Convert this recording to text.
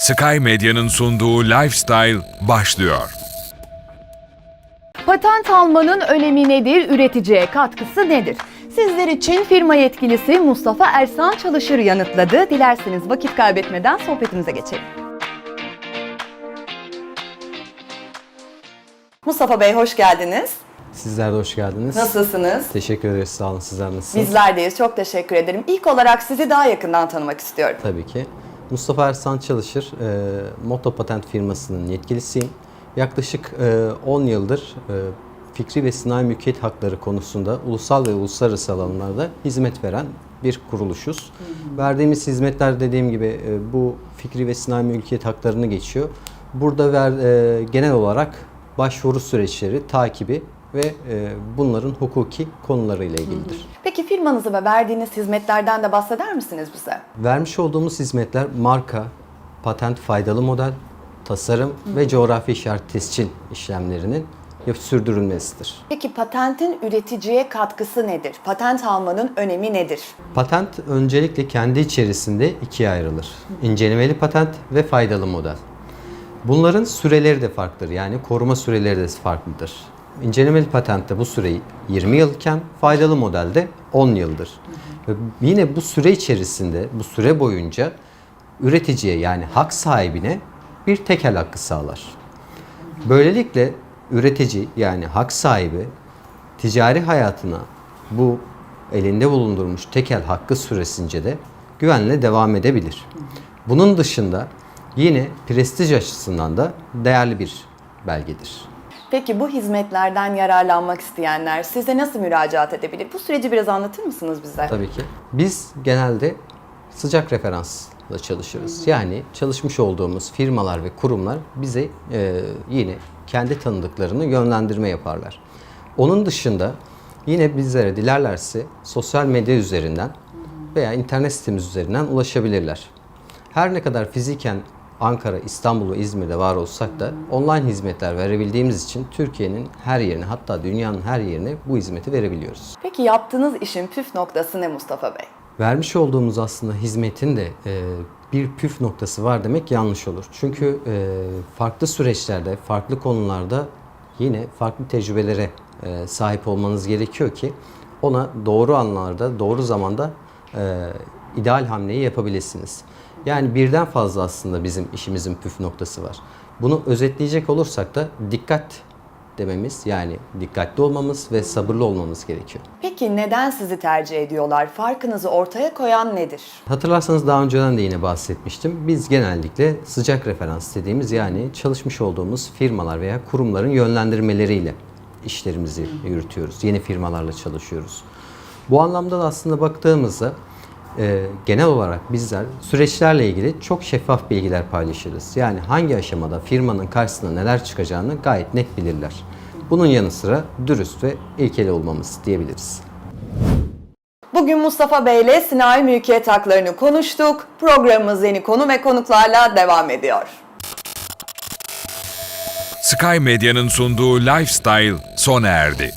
Sky Medya'nın sunduğu Lifestyle başlıyor. Patent almanın önemi nedir, üreticiye katkısı nedir? Sizler için firma yetkilisi Mustafa Ersan Çalışır yanıtladı. Dilerseniz vakit kaybetmeden sohbetimize geçelim. Mustafa Bey hoş geldiniz. Sizler de hoş geldiniz. Nasılsınız? Teşekkür ederiz. Sağ olun. Sizler nasılsınız? Bizlerdeyiz. Çok teşekkür ederim. İlk olarak sizi daha yakından tanımak istiyorum. Tabii ki. Mustafa Ersan Çalışır, e, Moto Patent firmasının yetkilisiyim. Yaklaşık e, 10 yıldır e, fikri ve sanayi mülkiyet hakları konusunda ulusal ve uluslararası alanlarda hizmet veren bir kuruluşuz. Verdiğimiz hizmetler dediğim gibi e, bu fikri ve sanayi mülkiyet haklarını geçiyor. Burada ver, e, genel olarak başvuru süreçleri, takibi ve e, bunların hukuki konularıyla ilgilidir. Peki firmanızı ve verdiğiniz hizmetlerden de bahseder misiniz bize? Vermiş olduğumuz hizmetler marka, patent faydalı model, tasarım ve coğrafi işaret tescil işlemlerinin sürdürülmesidir. Peki patentin üreticiye katkısı nedir? Patent almanın önemi nedir? Patent öncelikle kendi içerisinde ikiye ayrılır. İncelemeli patent ve faydalı model. Bunların süreleri de farklıdır. Yani koruma süreleri de farklıdır. İncelemeli patentte bu süre 20 yılken faydalı modelde 10 yıldır. Ve yine bu süre içerisinde, bu süre boyunca üreticiye yani hak sahibine bir tekel hakkı sağlar. Böylelikle üretici yani hak sahibi ticari hayatına bu elinde bulundurmuş tekel hakkı süresince de güvenle devam edebilir. Bunun dışında yine prestij açısından da değerli bir belgedir. Peki bu hizmetlerden yararlanmak isteyenler size nasıl müracaat edebilir? Bu süreci biraz anlatır mısınız bize? Tabii ki. Biz genelde sıcak referansla çalışırız. Yani çalışmış olduğumuz firmalar ve kurumlar bize e, yine kendi tanıdıklarını yönlendirme yaparlar. Onun dışında yine bizlere dilerlerse sosyal medya üzerinden veya internet sitemiz üzerinden ulaşabilirler. Her ne kadar fiziken Ankara, İstanbul ve İzmir'de var olsak da online hizmetler verebildiğimiz için Türkiye'nin her yerine hatta dünyanın her yerine bu hizmeti verebiliyoruz. Peki yaptığınız işin püf noktası ne Mustafa Bey? Vermiş olduğumuz aslında hizmetin de e, bir püf noktası var demek yanlış olur. Çünkü e, farklı süreçlerde, farklı konularda yine farklı tecrübelere e, sahip olmanız gerekiyor ki ona doğru anlarda, doğru zamanda e, ideal hamleyi yapabilirsiniz. Yani birden fazla aslında bizim işimizin püf noktası var. Bunu özetleyecek olursak da dikkat dememiz yani dikkatli olmamız ve sabırlı olmamız gerekiyor. Peki neden sizi tercih ediyorlar? Farkınızı ortaya koyan nedir? Hatırlarsanız daha önceden de yine bahsetmiştim. Biz genellikle sıcak referans dediğimiz yani çalışmış olduğumuz firmalar veya kurumların yönlendirmeleriyle işlerimizi yürütüyoruz. Yeni firmalarla çalışıyoruz. Bu anlamda da aslında baktığımızda e, genel olarak bizler süreçlerle ilgili çok şeffaf bilgiler paylaşırız. Yani hangi aşamada firmanın karşısına neler çıkacağını gayet net bilirler. Bunun yanı sıra dürüst ve ilkeli olmamız diyebiliriz. Bugün Mustafa Bey ile sinayi mülkiyet haklarını konuştuk. Programımız yeni konu ve konuklarla devam ediyor. Sky Medya'nın sunduğu Lifestyle sona erdi.